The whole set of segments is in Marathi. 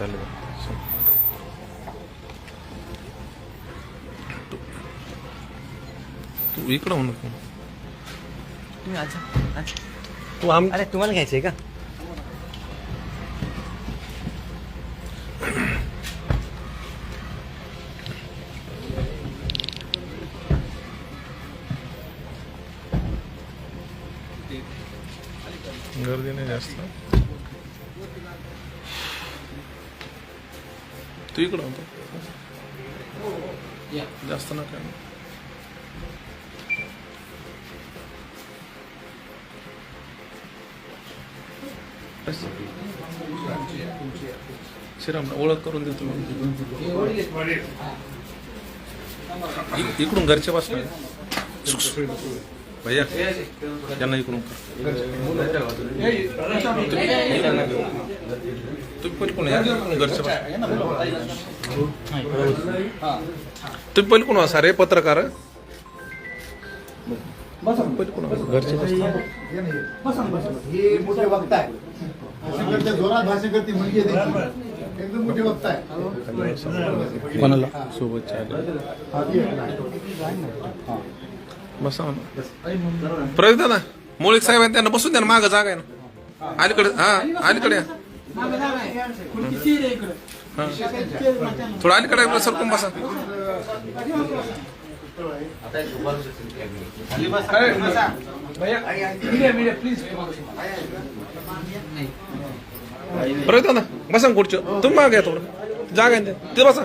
चालेल तू इकडं होऊ नको. तुम्ही अच्छा अच्छा. तू आम अरे तुम्हाला घ्यायचं आहे का? गर्दी नाही जास्त. तू इकडं होतो. जास्त नका. बस. श्रीराम ओळख करून देतो इकडून घरच्या बस भैया यांना इकडून. तुम्ही पहिले कोण या घरच्या बस तुम्ही पहिले कोण असा रे पत्रकार? पहिले कोण घरच्या बस. हे मोठे वक्ता आहे. भाषेकरच्या जोरात भाषेकरती मुलगी आहे त्यांची. एकदम मोठे वक्ता आहे. कोणाला? सोबत चालेल. हा, ती आहे. बसा ना. प्रवीण दादा मोळीक साहेब आहेत त्यांना बसून द्या ना मागं जागा आहे ना. अलीकडे हा अलीकडे या. थोडं अलीकडे सरकून बसा? प्रवीण दादा बसा. खुर्ची. तुम्ही मागे थोडं. जागा आहे. ते बसा.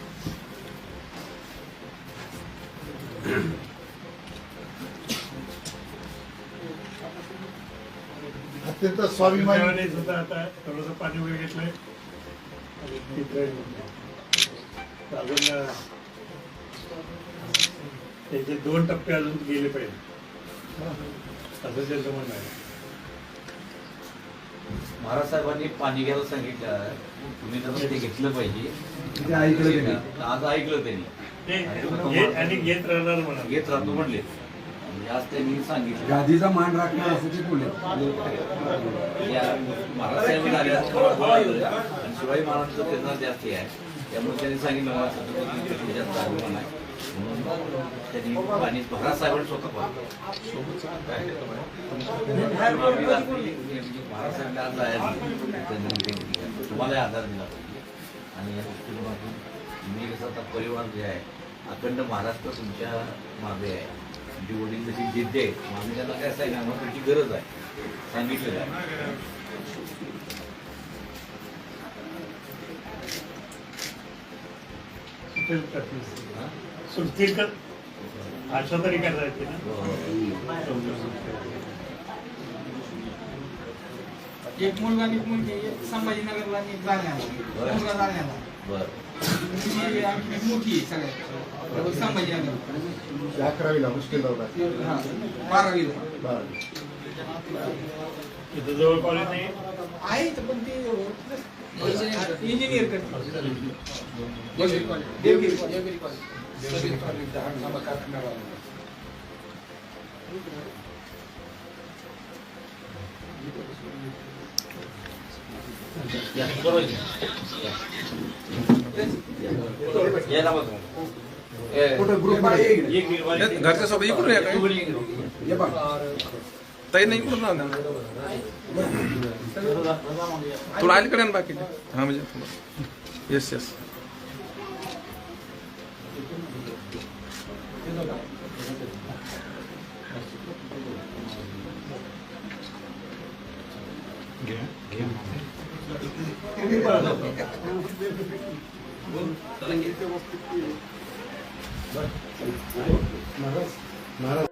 अत्यंत स्वाभिमानी सुद्धा आता थोडंसं पाणी वगैरे घेतलंय. अजून त्याचे दोन टप्पे अजून गेले पाहिजे. असं त्यांचं म्हणणं आहे. महाराज साहेबांनी पाणी घ्यायला सांगितलं. तुम्ही जर ते घेतलं पाहिजे. ते ऐकलं त्यांनी. आज ऐकलं त्यांनी. आणि घेत राहणार म्हणा. घेत राहतो म्हणले. म्हणजे आज त्यांनी सांगितलं. गादीचा मान राखणार असं ते बोलले. महाराज साहेब झाले. आणि शिवाजी महाराजांचं प्रेरणा जास्त आहे. त्यामुळे त्यांनी सांगितलं मला छत्रपती त्याच्यात अभिमान आहे. म्हणून त्यांनी पाणी महाराज साहेबांनी स्वतः महाराज साहेबांना आज जायचं तुम्हाला आधार दिला आणि या दृष्टिकोनातून मी कसं आता परिवार जे आहे अखंड महाराष्ट्र तुमच्या मागे आहे. तुमची वडील जशी जिद्द आहे. मग आम्ही त्यांना काय सांगितलं आम्हाला तुमची गरज आहे. सांगितलेलं आहे. तरी करायची ना? एक मुलगा आणि एक मुलगी एक संभाजीनगरला आणि जालन्याला मुलगा जालन्याला बरं. मुलगी आमची मोठी आहे सगळ्यात संभाजीनगर अकरावीला मुश्किल होता हा, बारावीला बारावी. तिथं जवळ कॉलेज नाही आहे इथं पण ते इंजिनियर करते या, बघा. कुठं ग्रुपमध्ये. घरच्या सोबत इकडून या काय? ये बघ. ताई नाही इकडून ना थोडं अलीकडे ना बाकी. हा म्हणजे येस येस महाराज